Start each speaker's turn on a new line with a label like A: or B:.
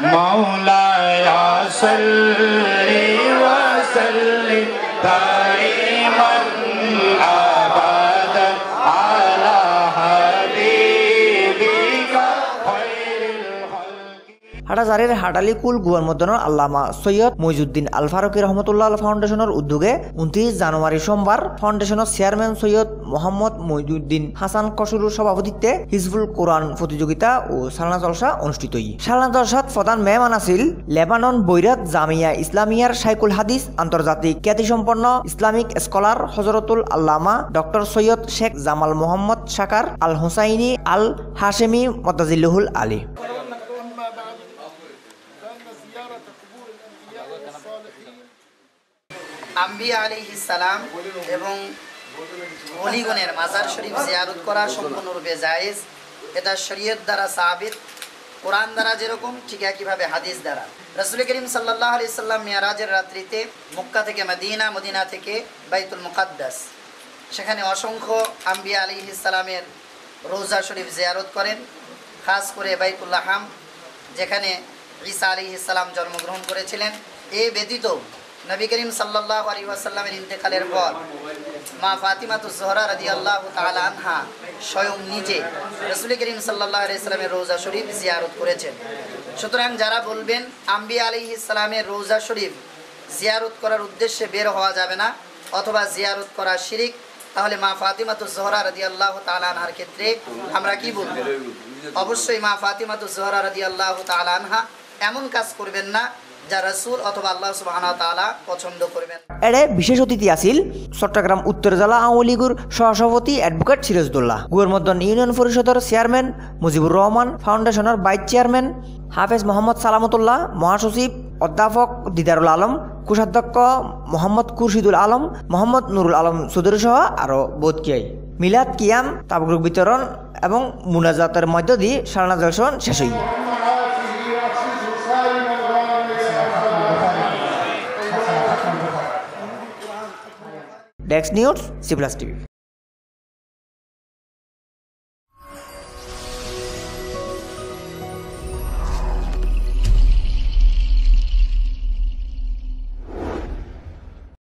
A: مولاي صل وسلم
B: হাটাজারের হাটালি কুল গুয়ারমদ্দনের আল্লামা সৈয়দ মইজুদ্দিন আল ফারুকি রহমতুল্লাহ ফাউন্ডেশনের উদ্যোগে উনত্রিশ জানুয়ারি সোমবার ফাউন্ডেশনের চেয়ারম্যান সৈয়দ মোহাম্মদ মইজুদ্দিন হাসান কসুরুর সভাপতিত্বে হিজবুল কোরআন প্রতিযোগিতা ও সালনা জলসা অনুষ্ঠিত সালনা জলসাত প্রধান মেহমান আছিল লেবানন বৈরাত জামিয়া ইসলামিয়ার সাইকুল হাদিস আন্তর্জাতিক খ্যাতিসম্পন্ন ইসলামিক স্কলার হজরতুল আল্লামা ডক্টর সৈয়দ শেখ জামাল মোহাম্মদ শাকার আল হুসাইনি আল হাশেমি মতাজিল্লুহুল আলী।
C: আম্বিয়া আলাইহিস সালাম এবং অলিগণের মাজার শরীফ জিয়ারত করা সম্পূর্ণরূপে জায়েজ। এটা শরীয়ত দ্বারা সাবিত, কোরআন দ্বারা যেরকম, ঠিক একইভাবে হাদিস দ্বারা। রসুল করিম সাল্লাহ আলি সাল্লাম মিয়ারাজের রাত্রিতে থেকে মদিনা মদিনা থেকে বাইতুল মুকাদ্দাস। সেখানে অসংখ্য আম্বিয়া আলী ইসালামের রোজা শরীফ জিয়ারত করেন, খাস করে বাইতুল্লাহাম যেখানে ঈসা আলী ইসালাম জন্মগ্রহণ করেছিলেন। এ ব্যতীত নবী করিম সাল্লাহ আলী ওয়াসাল্লামের ইন্তেকালের পর মা ফাতিমাতু জোহরা রদি আল্লাহ তালা আনহা স্বয়ং নিজে রসুল করিম সাল্লাহ আলি রোজা শরীফ জিয়ারত করেছেন। সুতরাং যারা বলবেন আম্বি আলী ইসলামের রোজা শরীফ জিয়ারত করার উদ্দেশ্যে বের হওয়া যাবে না অথবা জিয়ারত করা শিরিক, তাহলে মা ফাতিমাতু জোহরা রদি আল্লাহ তালা আনহার ক্ষেত্রে আমরা কি বলব? অবশ্যই মা ফাতিমাতু জোহরা রদি আল্লাহ তালা আনহা এমন কাজ করবেন না যা
B: এড়ে বিশেষ অতিথি আছিল চট্টগ্রাম উত্তর জেলা আওয়ামী লীগের সহসভাপতি অ্যাডভোকেট সিরাজদুল্লাহ গুয়ারমদ্দন ইউনিয়ন পরিষদের চেয়ারম্যান মুজিবুর রহমান, ফাউন্ডেশনের ভাইস চেয়ারম্যান হাফেজ মোহাম্মদ সালামতুল্লাহ, মহাসচিব অধ্যাপক দিদারুল আলম, কোষাধ্যক্ষ মোহাম্মদ খুরশিদুল আলম, মোহাম্মদ নুরুল আলম চৌধুরী সহ আরও বোধ কিয়াই মিলাদ কিয়াম তাবরুক বিতরণ এবং মুনাজাতের মধ্য দিয়ে সারনা জলসন শেষ হই। ডেক্স নিউজ সি প্লাস টিভি